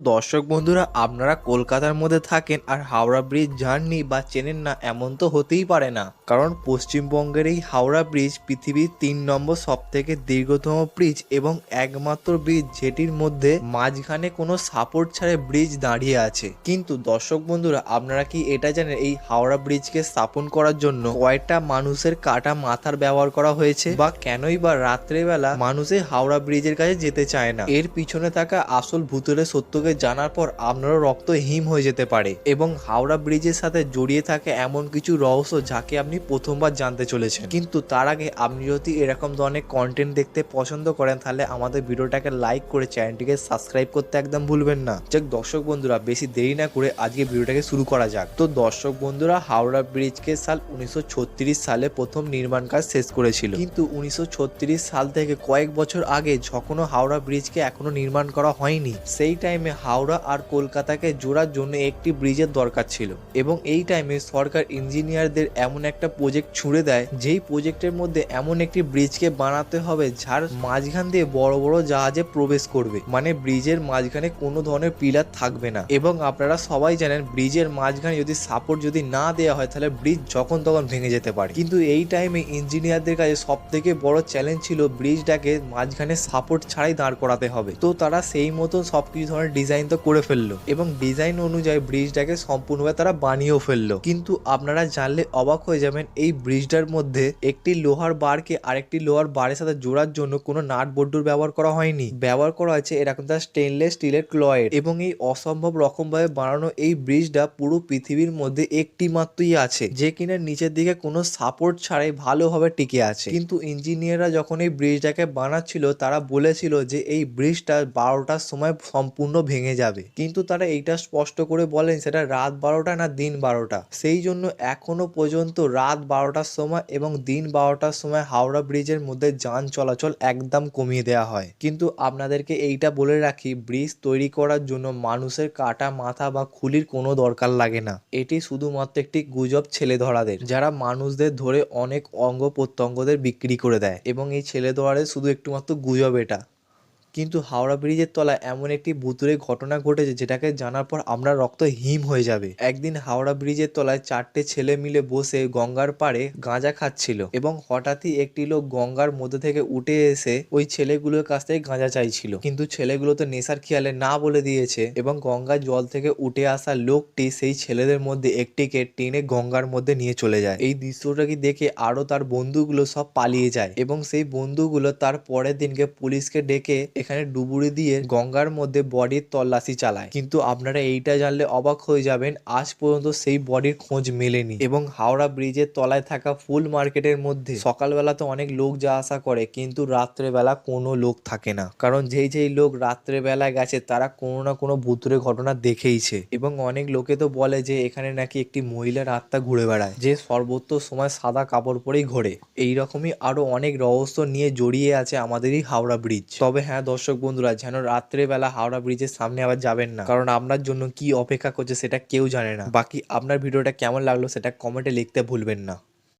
দর্শক বন্ধুরা, আপনারা কলকাতার মধ্যে থাকেন আর হাওড়া ব্রিজ জাননি বা চেনেন না, এমন তো হতেই পারে না। কারণ পশ্চিমবঙ্গের এই হাওড়া ব্রিজ পৃথিবীর তিন নম্বর সব থেকে দীর্ঘতম ব্রিজ এবং একমাত্র ব্রিজ যেটির মধ্যে মাঝখানে কোনো সাপোর্ট ছাড়া ব্রিজ দাঁড়িয়ে আছে। কিন্তু দর্শক বন্ধুরা, আপনারা কি এটা জানেন এই হাওড়া ব্রিজকে স্থাপন করার জন্য কয়েকটা মানুষের কাটা মাথার ব্যবহার করা হয়েছে? বা কেনই বা রাত্রেবেলা মানুষে হাওড়া ব্রিজের কাছে যেতে চায় না? এর পিছনে থাকা আসল ভূতের সত্যকে জানার পর আপনারও রক্ত হিম হয়ে যেতে পারে এবং হাওড়া ব্রিজের সাথে জড়িয়ে থাকে এমন কিছু রহস্য যাকে আপনি প্রথমবার জানতে চলেছেন। কিন্তু তার আগে আপনি যদি এরকম ধরনের কন্টেন্ট দেখতে পছন্দ করেন, তাহলে আমাদের ভিডিওটাকে লাইক করে চ্যানেলটিকে সাবস্ক্রাইব করতে একদম ভুলবেন না। যাক দর্শক বন্ধুরা, বেশি দেরি না করে আজকে ভিডিওটাকে শুরু করা যাক। তো দর্শক বন্ধুরা, হাওড়া ব্রিজকে সাল উনিশশো ছত্রিশ সালে প্রথম নির্মাণ কাজ শেষ করেছিল। কিন্তু উনিশশো ছত্রিশ সাল থেকে কয়েক বছর আগে, যখনও হাওড়া ব্রিজকে এখনও নির্মাণ করা হয়নি, সেই টাইমে হাওড়া আর কলকাতাকে জোড়ার জন্য একটি ব্রিজের দরকার ছিল এবং এই টাইমে সরকার ইঞ্জিনিয়ারদের এমন একটা প্রজেক্ট ছুড়ে দেয়, যেই প্রজেক্টের মধ্যে এমন একটি ব্রিজকে বানাতে হবে যার মাঝখান দিয়ে বড় বড় জাহাজে প্রবেশ করবে। মানে ব্রিজের মাঝখানে কোনো ধরনের পিলার থাকবে না। এবং আপনারা সবাই জানেন, ব্রিজের মাঝখানে যদি সাপোর্ট যদি না দেওয়া হয়, তাহলে ব্রিজ যখন তখন ভেঙে যেতে পারে। কিন্তু এই টাইমে ইঞ্জিনিয়ারদের কাছে সব থেকে বড় চ্যালেঞ্জ ছিল ব্রিজটাকে মাঝখানে সাপোর্ট ছাড়াই দাঁড় করাতে হবে। তো তারা সেই মতন সব কিছু ধরনের ডিজাইন তো করে ফেলল এবং ডিজাইন অনুযায়ী ব্রিজটাকে সম্পূর্ণভাবে তারা বানিয়েও ফেলল। কিন্তু আপনারা জানলে অবাক হয়ে যাবেন, এই ব্রিজটার মধ্যে একটি লোহার বারকে আরেকটি লোহার বারের সাথে জোড়ার জন্য কোনো নাট বল্টুর ব্যবহার করা হয়নি। ব্যবহার করা হয়েছে এরকম তার স্টেনলেস স্টিলের ক্লয়েড এবং এই অসম্ভব রকম ভাবে বানানো এই ব্রিজটা পুরো পৃথিবীর মধ্যে একটি মাত্রই আছে, যে কিনা নিচের দিকে কোনো সাপোর্ট ছাড়াই ভালোভাবে টিকে আছে। কিন্তু ইঞ্জিনিয়াররা যখন এই ব্রিজটাকে বানাচ্ছিল, তারা বলেছিল যে এই ব্রিজটা বারোটার সময় সম্পূর্ণ ভেঙে যাবে। কিন্তু তারা এইটা স্পষ্ট করে বলেন, সেটা রাত বারোটা না দিন বারোটা? সেই জন্য এখনও পর্যন্ত রাত বারোটার সময় এবং দিন বারোটার সময় হাওড়া ব্রিজের মধ্যে যান চলাচল একদম কমিয়ে দেওয়া হয়। কিন্তু আপনাদেরকে এইটা বলে রাখি, ব্রিজ তৈরি করার জন্য মানুষের কাটা মাথা বা খুলির কোনো দরকার লাগে না। এটি শুধুমাত্র একটি গুজব ছেলে ধরাদের, যারা মানুষদের ধরে অনেক অঙ্গ প্রত্যঙ্গদের বিক্রি করে দেয়। এবং এই ছেলে ধরাদের শুধু একটুমাত্র গুজব এটা। কিন্তু হাওড়া ব্রিজের তলায় এমন একটি ভুতুরে ঘটনা ঘটেছে যেটাকে জানার পর আমরা রক্ত হিম হয়ে যাবে। একদিন হাওড়া ব্রিজের তলায় চারটে ছেলে মিলে বসে গঙ্গার পাড়ে গাঁজা খাচ্ছিল এবং হঠাৎই একটি লোক গঙ্গার মধ্যে থেকে উঠে এসে ওই ছেলেগুলোর কাছ থেকে গাঁজা চাইছিল। কিন্তু ছেলেগুলো তো নেশার খেয়ালে না বলে দিয়েছে এবং গঙ্গার জল থেকে উঠে আসা লোকটি সেই ছেলেদের মধ্যে একটিকে টেনে গঙ্গার মধ্যে নিয়ে চলে যায়। এই দৃশ্যটাকে দেখে আরও তার বন্ধুগুলো সব পালিয়ে যায় এবং সেই বন্ধুগুলো তার পরের দিনকে পুলিশকে ডেকে এখানে ডুবুরি দিয়ে গঙ্গার মধ্যে বডির তল্লাশি চালায়। কিন্তু আপনারা এইটা জানলে অবাক হয়ে যাবেন, আজ পর্যন্ত সেই বডির খোঁজ মেলেনি। এবং হাওড়া ব্রিজের তলায় থাকা ফুল মার্কেটের মধ্যে সকালবেলা তো অনেক লোক যা আসা করে, কিন্তু রাত্রেবেলা কোনো লোক থাকে না। কারণ যেই যেই লোক রাত্রেবেলা গেছে, তারা কোনো না কোনো ভুতুরে ঘটনা দেখেইছে। এবং অনেক লোকে তো বলে যে, এখানে নাকি একটি মহিলার আত্মা ঘুরে বেড়ায়, যে সর্বত্র সময় সাদা কাপড় পরেই ঘোরে। এইরকমই আরও অনেক রহস্য নিয়ে জড়িয়ে আছে আমাদেরই হাওড়া ব্রিজ। তবে হ্যাঁ দর্শক বন্ধুরা, যেন রাত্রেবেলা হাওড়া ব্রিজের সামনে আবার যাবেন না। কারণ আপনার জন্য কি অপেক্ষা করছে সেটা কেউ জানে না। বাকি আপনার ভিডিওটা কেমন লাগল সেটা কমেন্টে লিখতে ভুলবেন না।